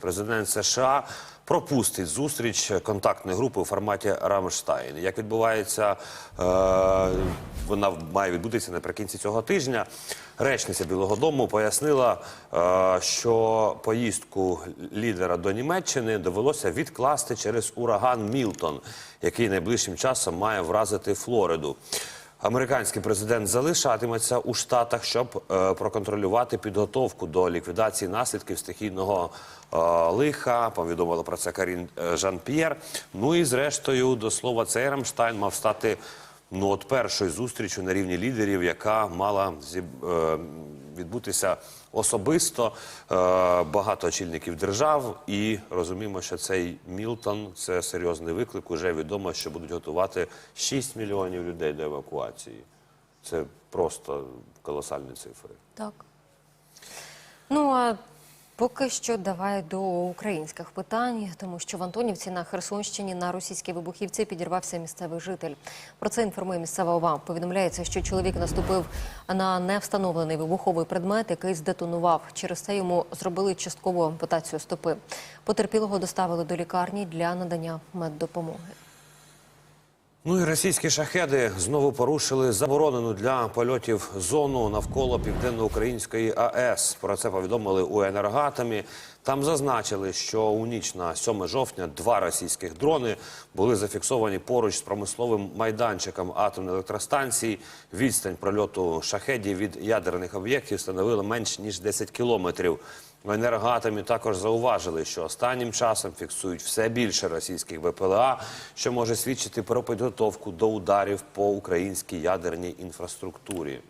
Президент США пропустить зустріч контактної групи у форматі Рамштайн. Як відбувається, е, вона має відбутися наприкінці цього тижня. Речниця Білого Дому пояснила, е, що поїздку лідера до Німеччини довелося відкласти через ураган Мілтон, який найближчим часом має вразити Флориду. Американський президент залишатиметься у штатах, щоб е, проконтролювати підготовку до ліквідації наслідків стихійного е, лиха. Повідомила про це Карін е, Жан-П'єр. Ну і зрештою, до слова, цей Рамштайн мав стати ну от першою зустрічю на рівні лідерів, яка мала зіб- е, відбутися особисто е, багато очільників держав. І розуміємо, що цей Мілтон це серйозний виклик. Уже відомо, що будуть готувати 6 мільйонів людей до евакуації. Це просто колосальні цифри. Так. Ну а поки що давай до українських питань, тому що в Антонівці на Херсонщині на російській вибухівці підірвався місцевий житель. Про це інформує місцева ОВА. Повідомляється, що чоловік наступив на невстановлений вибуховий предмет, який здетонував. Через це йому зробили часткову ампутацію стопи. Потерпілого доставили до лікарні для надання меддопомоги. Ну і російські шахеди знову порушили заборонену для польотів зону навколо південноукраїнської АЕС. Про це повідомили у енергатомі. Там зазначили, що у ніч на 7 жовтня два російських дрони були зафіксовані поруч з промисловим майданчиком атомної електростанції. Відстань прольоту шахедів від ядерних об'єктів становила менш ніж 10 кілометрів. В енергоатомі також зауважили, що останнім часом фіксують все більше російських ВПЛА, що може свідчити про підготовку до ударів по українській ядерній інфраструктурі.